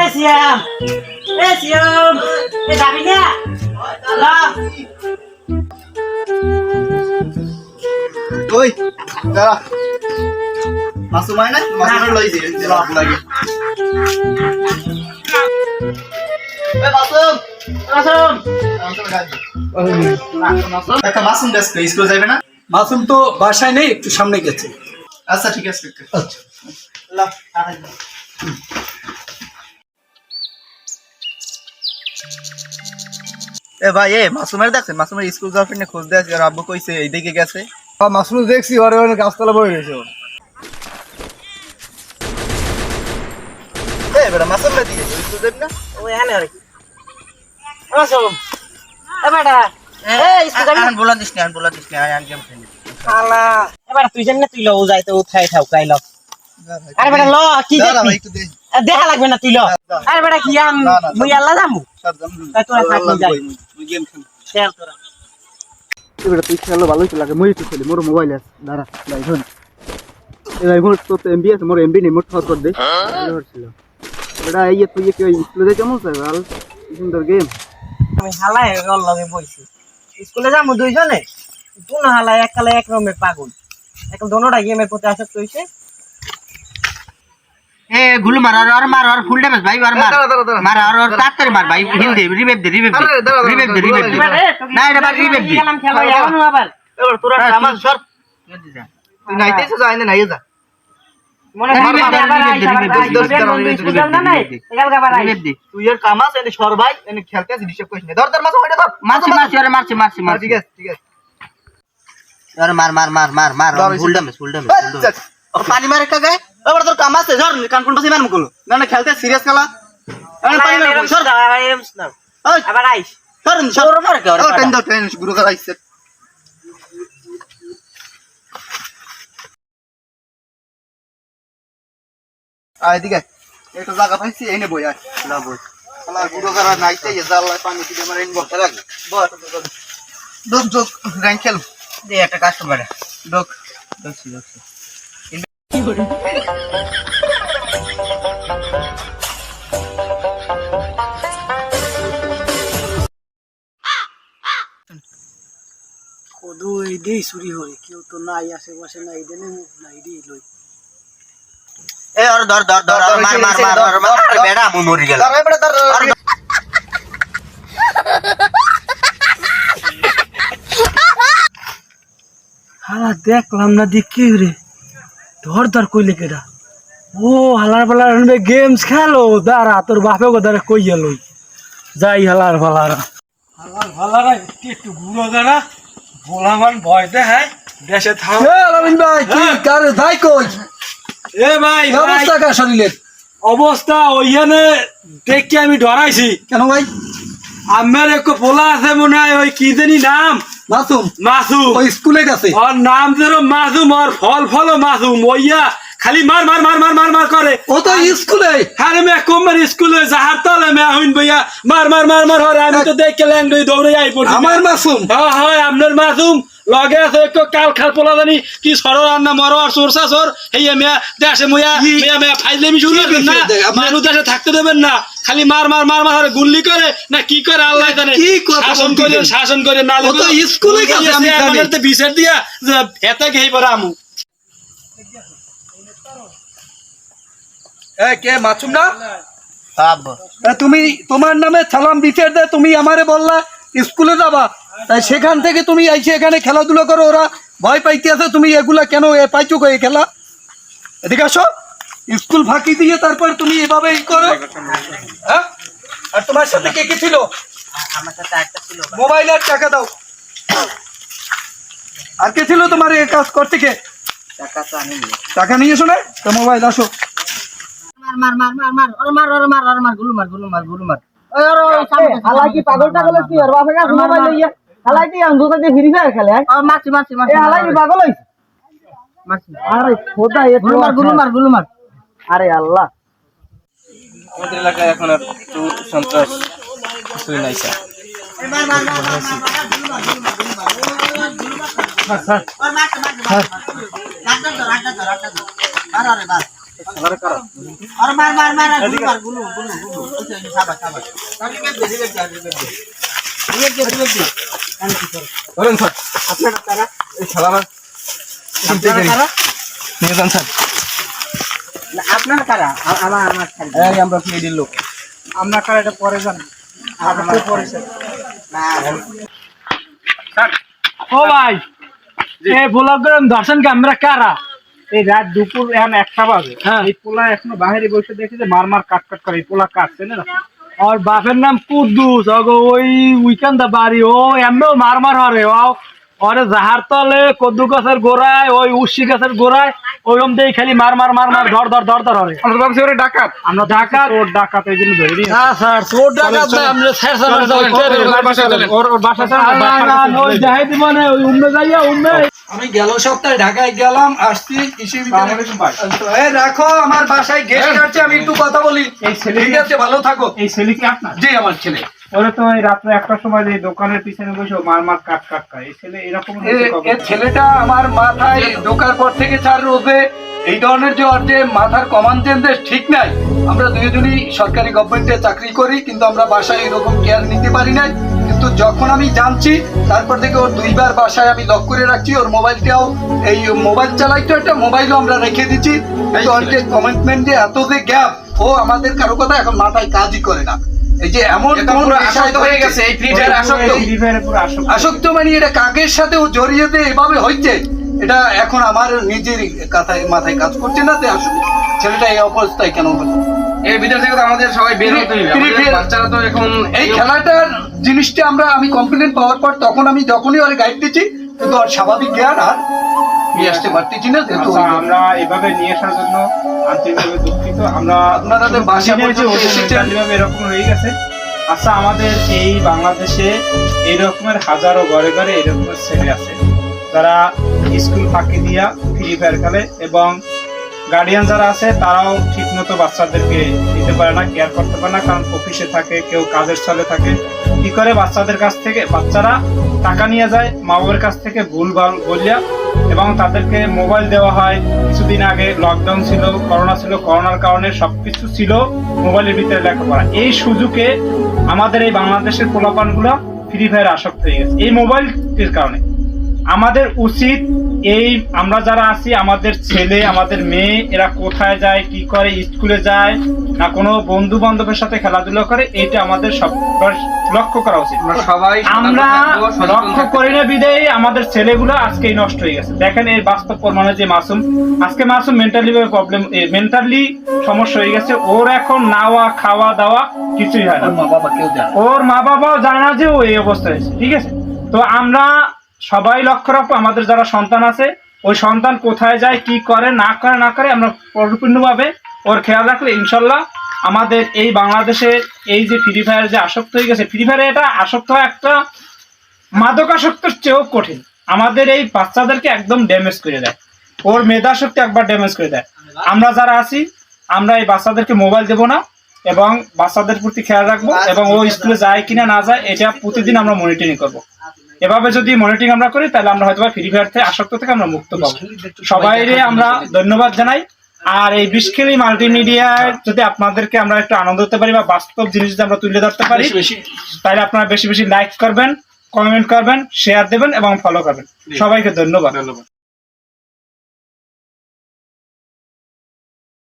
এ সিয়াম এ সিয়াম এ যাবি না লা ওই দাঁড়া। মাসুম না? মাসুমের লই দিয়ে দিল আপনাকে এ মাসুম। আসুন মাসুম একটা মাসুম দেশ স্কুল যাবে না? মাসুম তো বাসায় নেই একটু সামনে গেছে। আচ্ছা ঠিক আছে আচ্ছা। এ ভাই এ মাসুমের দেখছেন? মাসুমের স্কুল গার্লফ্রেন্ডে খোঁজ দেয় আর আব্বু কইছে এইদিকে গেছে। মাসুম দেখছি ওরে ওখানে গাছতলা বয়ে রয়েছে এ বেটা মাসুম না দিয়ে স্কুল যাবি না? ওই এখানে আর কি। আসুন এ বেটা। এ স্কুল যাবি না? বলা দিস না বলা দিস না আয়ান গেম খেলি। আলা এ বেটা তুই জানি না তুই ল ও যাইতে ও খাই ঠাউ ল আরে বেটা ল কি দেখবি? দেখা। লাগবে না তুই ল। না। আরে বেটা কি আম মুই আল্লাহ জামু তাই তোরা থাক, আমি যাই। গেম খেলি খেল তোরা। এবারে তুই খেলো ভালোই তো লাগে মই একটু খেলি মোর মোবাইল আছে। দাঁড়া ভাই ধর। এ মোর তো এমবি আছে মোর এমবি নেই মোর ঠক কর দে। ছিল। এটা এই তুই কি স্কুলে যাই কেমন স্যার ভালো কি সুন্দর গেম আমি হালাই ওর লগে বইছি। স্কুলে যাব দুইজনে? দুন হালাই এককালে এক রকমের পাগল। এখন দোনোটা গেমের প্রতি আসক্ত হইছে? এ গুলু মার আর আর মার আর ফুল ড্যামেজ ভাই আর মার। মার আর আর তাড়াতাড়ি মার ভাই হিল দে রিভাইভ দে রিভাইভ দে রিভাইভ দে। রিভাইভ দে না এটা ভাই রিভাইভ দে। গেলাম খেলা এখনও আবার এবার তোরা হ্যাঁ, আমার সর তুই নাইতেছ নাই যা। মনে হ্যাঁ, হয় রিবেট দে, আবার রিবেট আইস, দে, আবার রিবেট আইস, দে, আবার রিবেট দে, আইস, রিবেট দে, স্কুল যাব না নাই? রিবেট দে। এগাল আবার আইস। রিভাইভ দে। তুই এর কাম আছে এনে সর ভাই এনে খেলতে আছে ডিস্টার্ব করিস না। ধর ধর মাসুম এটা ধর। মারছি মারছি আরে মারছি মারছি হ্যাঁ, মারছি। ঠিক আছে ঠিক আছে। আরে মার মার মার মার মার ফুল ড্যামেজ ফুল ড্যামেজ পানি মারে গায়ে এবার তোর কাম আছে পাশে না না খেলতে সিরিয়াস খেলা এবার পানি মারে এরম সর দাও, আবার এরম দাও। আইস। সর সর মার কে ও টেন দাও টেন গুরু করা আইছে আয় দিকে একটা জায়গা পাইছি এনে বই আয় না বল আলা গুরু করা নাইতে ইয়ে জাল্লা পানি দিতে মারে এনে বসে লাগে বস দোক দোক র্যাঙ্ক খেল দে একটা কাস্টমার দোক দেখছি কদু এই দিই চুরি হরে কেউ তো নাই আশেপাশে নাই দেনে নাই দিই লই। এ আর ধর ধর ধর আর মার মার মার মার বেড়া মু মরি গেল। দাঁড়া এবারে দাঁড়া হালা দেখলাম না দি কি রে ধর ধর কইলে কেডা? ও হালার পালার গেমস খেলো। দাঁড়া তোর বাপে গো দাঁড়া কই গেল যাই হালার পালারা হালার পালারা একটু একটু ঘুরো দাঁড়া। ভোলামান ভয় দেখায় দেশে থাম রবীন ভাই কি কারে ভাই কই? এ ভাই অবস্থা কার শরীরের? অবস্থা ওইখানে দেখি আমি ডরাইছি কেন ভাই? আমার একটু পোলা আছে মনে হয় ওই কি জানি নাম? মাসুম। মাসুম। ওই স্কুলে গেছে। ওর নাম যেন মাসুম ওর ফল ফল মাসুম। ওইয়া খালি মার মার মার মার মার মার করে। ও তো স্কুলে। আরে মে কোমর স্কুলে যাহার তলে মে হইন ভাইয়া মার মার মার মার হরে আমি তো দেখে ল্যান্ড দৌড়ে আই পড়ছি। আমার মাসুম। হ্যাঁ হয় আপনার মাসুম। লগে আছে একটু কাল খাল পোলা জানি কি সর আর না মর আর সরসা সর। হেইয়া মিয়া দেশে মুয়া মিয়া মিয়া ফাইলেমি শুরু করবেন না। দেখ, আপনি- মানুষ দেশে থাকতে দেবেন না। খালি মার মার মার মার গুল্লি করে? না কি করে? আল্লাহ জানে। কি শাসন করে শাসন করে না ও তো স্কুলে গেছে, আমি জানি। আমাদের তো বিচার দিয়া যে হেতে গেই পরে আমু। এ কে মাসুম না? তুমি তোমার নামে সালাম বিচার দে তুমি আমারে বললা স্কুলে যাবা। তাই সেখান থেকে তুমি আইসে এখানে খেলাধুলা করো ওরা ভয় পাইতে আছে তুমি এগুলা কেন এ পাইছো কই খেলা? এদিকে আসো। স্কুল ফাঁকি দিয়ে তারপর তুমি এভাবে ই করো? হ্যাঁ? আর তোমার সাথে কে কে ছিল? আমার সাথে একটা ছিল মোবাইল আর টাকা দাও। আর কে ছিল তোমার এই কাজ করতে কে টাকা তো আমি নিয়ে টাকা নিয়ে এসো না তো মোবাইল আসো। মার মার মার মার মার ওর মার ওর মার ওর মার গুলু মার গুলু মার গুলু মার। ওই ওর ওই সামনে হালাই কি পাগল টাগল কি আর মোবাইল লইয়া। হালাই কি আঙ্গুল দিয়ে ফ্রি ফায়ার খেলে হ্যাঁ? ও মারছি মারছি এ হালাই কি পাগল হইছে? মারছি। আরে খোদা এ গুলু মার গুলু মার গুলু মার। আরে আল্লাহ। আমাদের এলাকায় এখন আর সন্ত্রাস কিছুই নাই স্যার। আপনারা নিয়ে যান স্যার। আপনারা কারা? আমার আমার এই আমরা প্লেডির লোক। আমরা কারা? এটা পরে জান আমার পরিচয় না ও ভাই এই ব্লগের দর্শন কে আমরা কারা? এই রাত দুপুর এখন একটা বাজে। হ্যাঁ। এই পোলা এখনও বাইরে বসে দেখি যে মার মার কাট কাট করে। এই পোলা কাটছে না? আর বাপের নাম কুদ্দুস। অগো ওই উইকেন্ড বাড়ি। ও এমনিও মার মার হরে। ও ওরে জাহার তলে কদ্দু গাছের গোড়ায় ওই উশি গাছের গোড়ায়। ওইরকম দিয়ে খালি মার মার মার মার ধর ধর ধর ধর আমরা ভাবছি ওরে ডাকাত। আমরা ডাকাত। ওর ডাকাত এই জন্য ধরে না স্যার চোর ডাকাত না আমরা স্যার স্যার ওর ওর বাসা না ওই যাই দিব না ওই উম্মে যাইয়া উম্মে। আমি গেল সপ্তাহে ঢাকায় গেলাম আসছি কৃষি রাখো আমার বাসায় গেস্ট আছে আমি একটু কথা বলি। এই ছেলে ঠিক আছে ভালো থাকো। এই ছেলে কি আপনার? জি আমার ছেলে। ওরে তো এই রাত্রে একটার সময় যে দোকানের পিছনে বসে মার মার কাট কাট এই ছেলে এরকম ছেলেটা আমার মাথায় ঢোকার পর থেকে চার রোজে এই ধরনের যে ওর যে মাথার কমান চেঞ্জেস ঠিক নাই। আমরা দুজনই সরকারি গভর্নমেন্টে চাকরি করি কিন্তু আমরা বাসায় এরকম কেয়ার নিতে পারি নাই। কিন্তু যখন আমি জানছি তারপর থেকে ওর দুইবার বাসায় আমি লক করে রাখছি ওর মোবাইলটাও এই মোবাইল চালাইতো একটা মোবাইলও আমরা রেখে দিচ্ছি। কিন্তু ওর যে কমিটমেন্ট যে এত যে গ্যাপ ও আমাদের কারও কথা এখন মাথায় কাজই করে না। এই যে এমন কোন বিষয় হয়ে গেছে এই ফ্রি ফায়ার আসক্ত। এই Free Fire এ পুরো আসক্ত। আসক্ত মানে এটা কাকের সাথে ও জড়িয়েতে এভাবে হচ্ছে? এটা এখন আমার নিজের কথায় মাথায় কাজ করছে না যে আসলে ছেলেটা এই অবস্থায় কেন হলো? এর ভিতর থেকে আমাদের সবাই বের হতে হবে। Free আমাদের Fire- বাচ্চারা তো এখন এই খেলাটার জিনিসটা আমরা আমি কমপ্লেন পাওয়ার পর তখন আমি যখনই ওর গাইড দিচ্ছি কিন্তু ওর স্বাভাবিক জ্ঞান আর নিয়ে আসতে পারতেছি না যেহেতু আচ্ছা, আমরা এভাবে নিয়ে আসার জন্য আন্তরিকভাবে দুঃখিত। আমরা আপনারা বাসা পর্যন্ত এসেছেন। এরকম হয়ে গেছে। আচ্ছা আমাদের এই বাংলাদেশে এই রকমের হাজারো ঘরে ঘরে এই ছেলে আছে। যারা স্কুল ফাঁকি দিয়া ফ্রি ফায়ার খেলে এবং গার্ডিয়ান যারা আছে তারাও ঠিকমতো বাচ্চাদেরকে দিতে পারে না কেয়ার করতে পারে না কারণ অফিসে থাকে কেউ কাজের স্থলে থাকে। কি করে বাচ্চাদের কাছ থেকে বাচ্চারা টাকা নিয়ে যায় মা বাবার কাছ থেকে ভুল ভালো বলিয়া এবং তাদেরকে মোবাইল দেওয়া হয়। কিছুদিন আগে লকডাউন ছিল করোনা ছিল করোনার কারণে সবকিছু ছিল মোবাইলের ভিতরে লেখাপড়া। এই সুযোগে আমাদের এই বাংলাদেশের পোলাপানগুলো ফ্রি ফায়ার আসক্ত হয়ে গেছে। এই মোবাইলটির কারণে। আমাদের উচিত এই আমরা যারা আছি আমাদের ছেলে আমাদের মেয়ে এরা কোথায় যায় কি করে স্কুলে যায় না কোনো বন্ধু বান্ধবের সাথে খেলাধুলা করে এটা আমাদের সবার লক্ষ্য করা উচিত। সবাই আমরা লক্ষ্য করি না বিদায় আমাদের ছেলেগুলো আজকেই নষ্ট হয়ে গেছে। দেখেন এই বাস্তব প্রমাণে যে মাসুম আজকে মাসুম মেন্টালি প্রবলেম মেন্টালি সমস্যা হয়ে গেছে। ওর এখন নাওয়া খাওয়া দাওয়া কিছুই হয় না। ওর মা বাবা কেউ জানে না। ওর মা বাবাও জানে না যে ও এই অবস্থায় আছে ঠিক আছে? তো আমরা সবাই লক্ষ্য রাখব আমাদের যারা সন্তান আছে ওই সন্তান কোথায় যায় কি করে না করে না করে আমরা পরিপূর্ণভাবে ওর খেয়াল রাখলে ইনশাল্লাহ আমাদের এই বাংলাদেশে এই যে ফ্রি ফায়ার যে আসক্ত হয়ে গেছে ফ্রি ফায়ারে এটা আসক্ত একটা মাদকাসক্তের চেয়েও কঠিন। আমাদের এই বাচ্চাদেরকে একদম ড্যামেজ করে দেয়। ওর মেধা শক্তি একবার ড্যামেজ করে দেয়। আমরা যারা আছি আমরা এই বাচ্চাদেরকে মোবাইল দেবো না এবং বাচ্চাদের প্রতি খেয়াল রাখব এবং ও স্কুলে যায় কিনা না যায় এটা প্রতিদিন আমরা মনিটরিং করব। এভাবে যদি মনিটরিং আমরা করি তাহলে আমরা হয়তো ফ্রি ফায়ার থেকে আসক্ত থেকে আমরা মুক্ত পাবো। সবাইরে আমরা ধন্যবাদ জানাই। আর এই বিষখেলি মাল্টিমিডিয়ায় যদি আপনাদেরকে আমরা একটু আনন্দ দিতে পারি বা বাস্তব জিনিস যদি আমরা তুলে ধরতে পারি তাহলে আপনারা বেশি বেশি লাইক করবেন কমেন্ট করবেন শেয়ার দেবেন এবং ফলো করবেন। সবাইকে ধন্যবাদ। ধন্যবাদ।